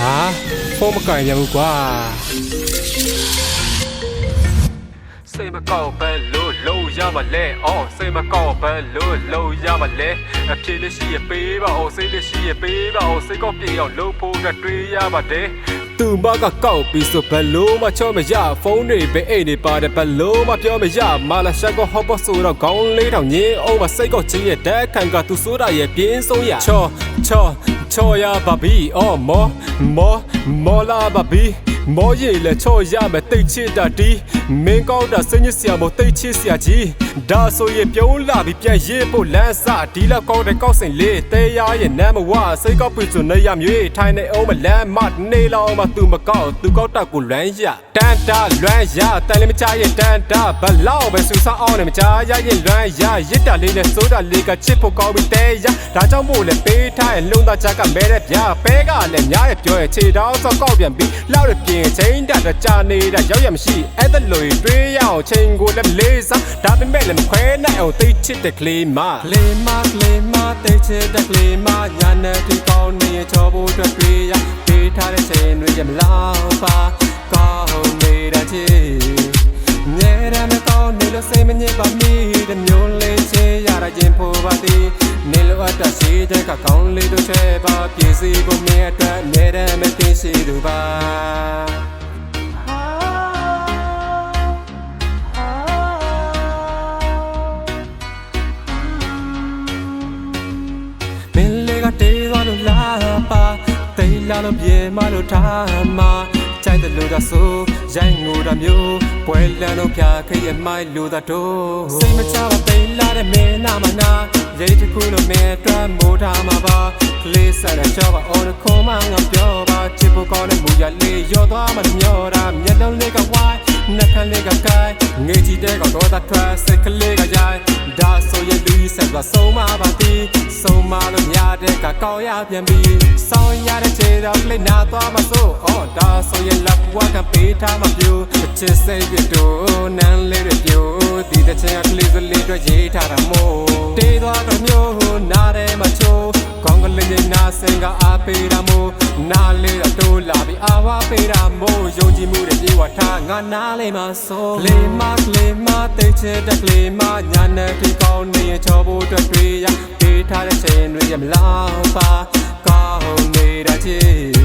ဟာဖုန်းမကင်ရဘူးကွာစိတ်မကောက်ပဲလို့လုံးရပါလဲအော်စိတ်မကောက်ပဲလို့လုံးရပါလဲအဖြေလေးရှိရပေးပါအော်စိတ်လေးရှိရပေးပါအော်စိတ်ကောက်ပြေအောင်လုံးဖို့ကတွေးရပါတယ်သူမကကောက်ပြီးဆိုဘယ်လို့မချောမရဖုန်းတွေပဲအိတ်နေပါတယ်ဘယ်လို့မပြောမရမာလာရှာကဟောပဆိုတော့ခေါင်းလေးတောင်ညင်းအောင်မစိတ်ကောချင်းရဲ့တက်ခံကသူဆိုတာရဲ့ပြင်းဆုံးရချောချော ချောရပါပြီအော်မောမောမောလာပါပြီမောရီလေချောရမယ်တိတ်ချစ်တာတီး မင်းကောက်တာစညစ်စရာမို့တိတ်ချစ်စရာကြီးဒါဆိုရင်ပြုံးလာပြီးပြန်ရေးဖို့လမ်းစဒီလောက်ကောက်တဲ့ကောက်စင်လေးတဲရရဲ့နမ်းမဝစိတ်ကောက်ပြီဆိုနေရမြေထိုင်နေအောင်မလမ်းမနေလောက်မှသူမကောက်သူကောက်တာကိုလွမ်းရတန်တာလွမ်းရတန်လေးမချရဲ့တန်တာဘလောက်ပဲစူဆောင်းအောင်နဲ့မချရရဲ့လွမ်းရရစ်တာလေးနဲ့စိုးတာလေးကချစ်ဖို့ကောင်းပြီးတဲရဒါကြောင့်မို့လဲပေးထားရဲ့လုံသားချကမဲတဲ့ဗျာပဲကလည်းများရဲ့ပြောရဲ့ခြေတောင်းစောက်ကောက်ပြန်ပြီးလောက်ရပြင်ချင်းတာတော့ကြာနေတာရောက်ရမရှိအဲ့ဒါလိုတွေးရအောင်ချိန်ကိုလည်းလေးစားဒါပေမဲ့လည်းမခွဲနိုင်အောင်သိချစ်တဲ့ကလေးမကလေးမကလေးမသိချစ်တဲ့ကလေးမညာနဲ့ဒီကောင်းနေချောဖို့အတွက်တွေးရပေးထားတဲ့ချိန်တွေရမလားပါကောင်းနေတာချစ်ညရမကောင်းနေလို့စိတ်မညစ်ပါမိတဲ့မျိုးလေးချေရတာချင်းဖို့ပါသည်နေလို့အတ္တရှိတဲ့ကကောင်းလေးတို့ချဲပါပြည့်စည်ဖို့မြဲအတွက်နေတယ်မသိရှိသူပါ တေးသွားလို့လာပါတိတ်လာလို့ပြေမလို့ထားမှာကြိုက်တယ်လို့သာဆိုရိုင်းငိုတာမျိုးပွဲလန်းတော့ဖြာခရဲ့မိုက်လို့သာတို့စိတ်မချပါတိတ်လာတဲ့မင်းနာမနာရိတ်တခုလို့မင်းအတွက်မိုးထားမှာပါကလေးဆက်တဲ့ချောပါအော်ခုံးမငါပြောပါချစ်ဖို့ကောင်းတဲ့မူရလေးရောသွားမှမျောတာမျက်လုံးလေးကဝိုင်း နှက်ခမ်းလေးကကိုင်းငေးကြည့်တဲ့ကတော့သာထွက်စိတ်ကလေးကရိုင်းဒါဆိုရင်လူဆက်သွားဆုံးမပါသည်ဆုံးမလို့များတဲ့ကကောင်းရပြန်ပြီဆောင်းရတဲ့ခြေတော့လေးနာသွားမှဆိုအော်ဒါဆိုရင်လက်ဘွားကပေးထားမှပြူချစ်စိတ်ပြတို့နန်းလေးတွေပြူဒီတဲ့ချင်ကလေးစလေးတွေရေးထားတာမို့ ကောင်းကလေးနဲ့နာစင်ကအားပေးတာမို့နားလေးတော့တိုးလာပြီးအာဝပေးတာမို့ယုံကြည်မှုတွေပြေဝထားငါနားလေးမှာဆိုလေမကလေးမတိတ်ချတဲ့ကလေးမညာနဲ့ဒီကောင်းနေချောဖို့အတွက်တွေရပေးထားတဲ့ချိန်တွေရမလားပါကောင်းနေတာချစ်